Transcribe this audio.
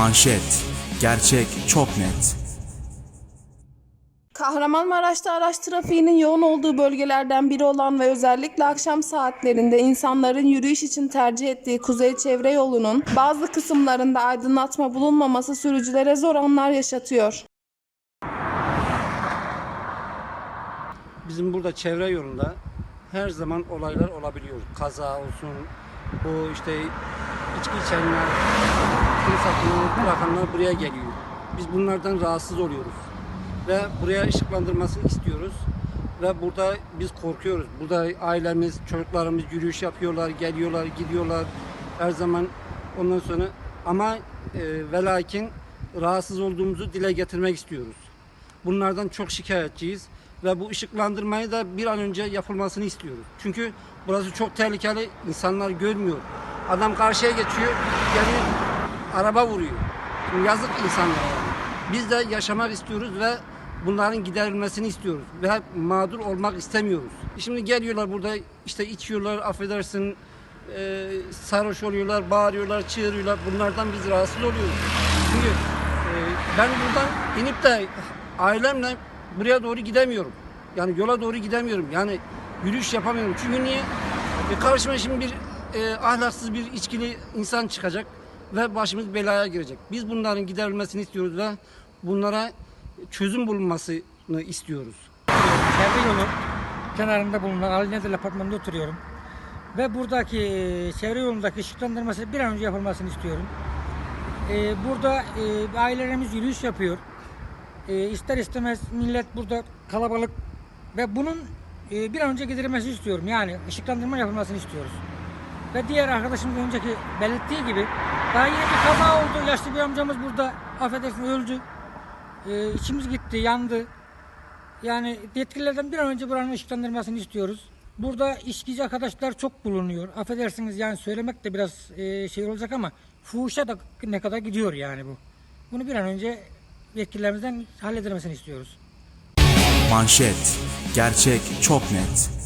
Manşet. Gerçek çok net. Kahramanmaraş'ta araç trafiğinin yoğun olduğu bölgelerden biri olan ve özellikle akşam saatlerinde insanların yürüyüş için tercih ettiği Kuzey Çevre Yolu'nun bazı kısımlarında aydınlatma bulunmaması sürücülere zor anlar yaşatıyor. Bizim burada çevre yolunda her zaman olaylar olabiliyor. Kaza olsun, bu işte içki içenler, fırsatını bırakanlar buraya geliyor. Biz bunlardan rahatsız oluyoruz. Ve buraya ışıklandırmasını istiyoruz. Ve burada biz korkuyoruz. Burada ailemiz, çocuklarımız yürüyüş yapıyorlar, geliyorlar, gidiyorlar. Her zaman ondan sonra ama e, ve rahatsız olduğumuzu dile getirmek istiyoruz. Bunlardan çok şikayetçiyiz ve bu ışıklandırmayı da bir an önce yapılmasını istiyoruz. Çünkü burası çok tehlikeli, insanlar görmüyor. Adam karşıya geçiyor, geliyor, araba vuruyor. Şimdi yazık insanlara. yani. Biz de yaşamak istiyoruz ve bunların giderilmesini istiyoruz ve mağdur olmak istemiyoruz. Şimdi geliyorlar burada işte içiyorlar, affedersin, e, sarhoş oluyorlar, bağırıyorlar, çığırıyorlar. Bunlardan biz rahatsız oluyoruz. Çünkü e, ben buradan inip de ailemle buraya doğru gidemiyorum. Yani yola doğru gidemiyorum. Yani yürüyüş yapamıyorum. Çünkü niye? E, karşıma şimdi bir e, ahlaksız bir içkili insan çıkacak ve başımız belaya girecek. Biz bunların giderilmesini istiyoruz ve bunlara çözüm bulunmasını istiyoruz. Çevre yolu kenarında bulunan Ali Nedir apartmanında oturuyorum. Ve buradaki e, çevre yolundaki ışıklandırması bir an önce yapılmasını istiyorum. E, burada e, ailelerimiz yürüyüş yapıyor. E, ister istemez millet burada kalabalık ve bunun e, bir an önce giderilmesini istiyorum. Yani ışıklandırma yapılmasını istiyoruz. Ve diğer arkadaşımız önceki belirttiği gibi daha yeni bir kaza oldu. Yaşlı bir amcamız burada affedersin öldü. E, içimiz gitti, yandı. Yani yetkililerden bir an önce buranın ışıklandırmasını istiyoruz. Burada işkici arkadaşlar çok bulunuyor. Affedersiniz yani söylemek de biraz e, şey olacak ama fuhuşa da ne kadar gidiyor yani bu. Bunu bir an önce yetkililerimizden halledilmesini istiyoruz. Manşet. Gerçek çok net.